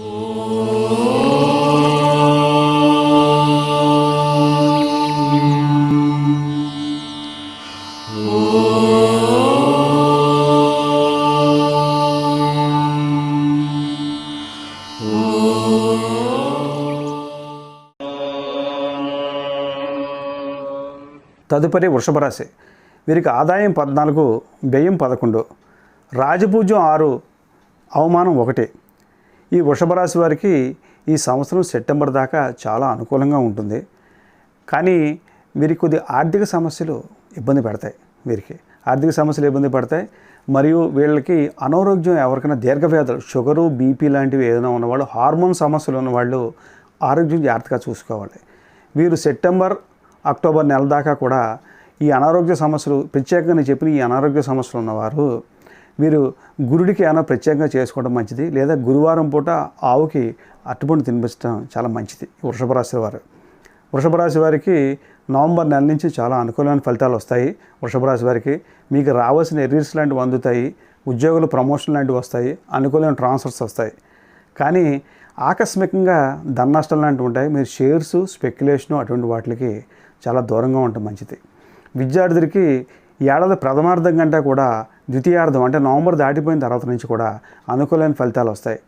తదుపరి వృషభ రాశి. వీరికి ఆదాయం పద్నాలుగు వ్యయం పదకొండు రాజపూజ్యం ఆరు అవమానం ఒకటి. ఈ వృషభరాశి వారికి ఈ సంవత్సరం సెప్టెంబర్ దాకా చాలా అనుకూలంగా ఉంటుంది. కానీ వీరి కొద్ది ఆర్థిక సమస్యలు ఇబ్బంది పెడతాయి వీరికి. ఆర్థిక సమస్యలు ఇబ్బంది పడతాయి. మరియు వీళ్ళకి అనారోగ్యం ఎవరికైనా దీర్ఘవ్యాధులు షుగరు బీపీ లాంటివి ఏదైనా ఉన్నవాళ్ళు హార్మోన్ సమస్యలు ఉన్నవాళ్ళు ఆరోగ్యం జాగ్రత్తగా చూసుకోవాలి. వీరు సెప్టెంబర్ అక్టోబర్ నెల దాకా కూడా ఈ అనారోగ్య సమస్యలు ప్రత్యేకంగా చెప్పిన ఈ అనారోగ్య సమస్యలు ఉన్నవారు వీరు గురుడికి ఏమైనా ప్రత్యేకంగా చేసుకోవడం మంచిది? లేదా గురువారం పూట ఆవుకి అట్టుపండు తినిపించడం చాలా మంచిది వృషభ రాశి వారు. వృషభ రాశి వారికి నవంబర్ నెల నుంచి చాలా అనుకూలమైన ఫలితాలు వస్తాయి వృషభ రాశి వారికి. మీకు రావాల్సిన ఎరీర్స్ లాంటివి అందుతాయి ఉద్యోగులు ప్రమోషన్ లాంటివి వస్తాయి అనుకూలమైన ట్రాన్స్ఫర్స్ వస్తాయి. కానీ ఆకస్మికంగా ధన లాంటివి ఉంటాయి. మీరు షేర్స్ స్పెక్యులేషను అటువంటి వాటికి చాలా దూరంగా ఉండటం మంచిది. విద్యార్థులకి ఏడాది ప్రథమార్థం కంటే కూడా ద్వితీయార్థం అంటే నవంబర్ దాటిపోయిన తర్వాత నుంచి కూడా అనుకూలమైన ఫలితాలు వస్తాయి.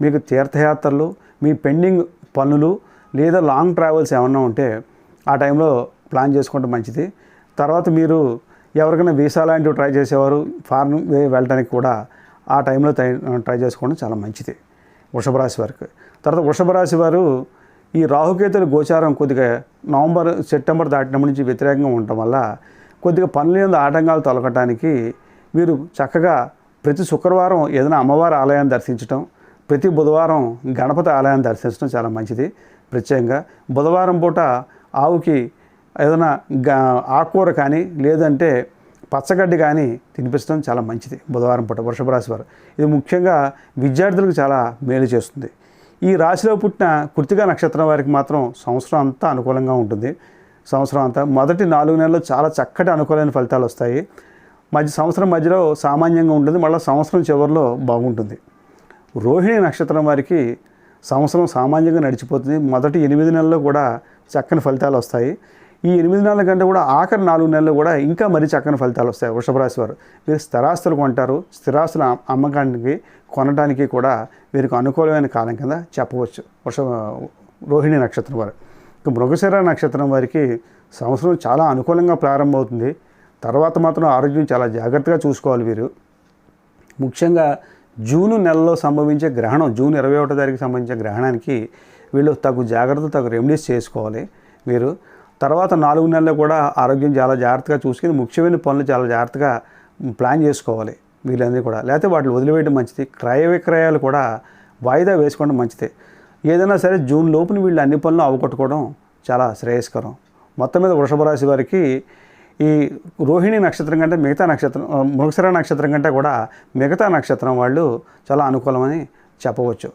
మీకు తీర్థయాత్రలు మీ పెండింగ్ పనులు లేదా లాంగ్ ట్రావెల్స్ ఏమన్నా ఉంటే ఆ టైంలో ప్లాన్ చేసుకుంటే మంచిది. తర్వాత మీరు ఎవరికైనా వీసా లాంటివి ట్రై చేసేవారు ఫారెన్ వెళ్ళడానికి కూడా ఆ టైంలో ట్రై- చేసుకోవడం చాలా మంచిది వృషభ రాశి వారికి. తర్వాత వృషభ రాశి వారు ఈ రాహుకేతుల గోచారం కొద్దిగా నవంబర్ సెప్టెంబర్ దాటినప్పటి నుంచి వ్యతిరేకంగా ఉండటం వల్ల కొద్దిగా పనుల ఆటంకాలు తొలగటానికి వీరు చక్కగా ప్రతి శుక్రవారం ఏదైనా అమ్మవారి ఆలయాన్ని దర్శించడం ప్రతి బుధవారం గణపతి ఆలయాన్ని దర్శించడం చాలా మంచిది. ప్రత్యేకంగా బుధవారం పూట ఆవుకి ఏదైనా గా ఆకుకూర కానీ లేదంటే పచ్చగడ్డి కానీ తినిపించడం చాలా మంచిది బుధవారం పూట వృషభ రాశి వారు. ఇది ముఖ్యంగా విద్యార్థులకు చాలా మేలు చేస్తుంది. ఈ రాశిలో పుట్టిన కృతిగా నక్షత్రం వారికి మాత్రం సంవత్సరం అంతా అనుకూలంగా ఉంటుంది. సంవత్సరం అంతా మొదటి నాలుగు నెలలు చాలా చక్కటి అనుకూలమైన ఫలితాలు వస్తాయి. మధ్య సంవత్సరం మధ్యలో సామాన్యంగా ఉంటుంది మళ్ళీ సంవత్సరం చివరిలో బాగుంటుంది. రోహిణి నక్షత్రం వారికి సంవత్సరం సామాన్యంగా నడిచిపోతుంది. మొదటి ఎనిమిది నెలల్లో కూడా చక్కని ఫలితాలు వస్తాయి. ఈ ఎనిమిది నెలల కంటే కూడా ఆఖరి నాలుగు నెలలు కూడా ఇంకా మరీ చక్కని ఫలితాలు వస్తాయి. వృషభ రాశి వారు మీరు స్థిరాస్తులు కొంటారు. స్థిరాస్తుల అమ్మకానికి కొనడానికి కూడా వీరికి అనుకూలమైన కాలం కింద చెప్పవచ్చు. వృష రోహిణి నక్షత్రం వారు. ఇక మృగశిర నక్షత్రం వారికి సంవత్సరం చాలా అనుకూలంగా ప్రారంభమవుతుంది. తర్వాత మాత్రం ఆరోగ్యం చాలా జాగ్రత్తగా చూసుకోవాలి వీరు. ముఖ్యంగా జూను నెలలో సంభవించే గ్రహణం జూన్ ఇరవై ఒకటో తారీఖు సంబంధించిన గ్రహణానికి వీళ్ళు తగు జాగ్రత్త తగు రెమెడీస్ చేసుకోవాలి మీరు తర్వాత నాలుగు నెలలు కూడా ఆరోగ్యం చాలా జాగ్రత్తగా చూసుకుని ముఖ్యమైన పనులు చాలా జాగ్రత్తగా ప్లాన్ చేసుకోవాలి వీళ్ళందరూ కూడా. లేకపోతే వాటిని వదిలివేయడం మంచిది. క్రయ విక్రయాలు కూడా వాయిదా వేసుకోవడం మంచిది. ఏదైనా సరే జూన్ లోపున వీళ్ళు అన్ని పనులు అవగొట్టుకోవడం చాలా శ్రేయస్కరం. మొత్తం మీద వృషభ రాశి వారికి ఈ రోహిణి నక్షత్రం కంటే మిగతా నక్షత్రం ఆ, మృగశిర నక్షత్రం కంటే కూడా మిగతా నక్షత్రం వాళ్ళు చాలా అనుకూలమని చెప్పవచ్చు.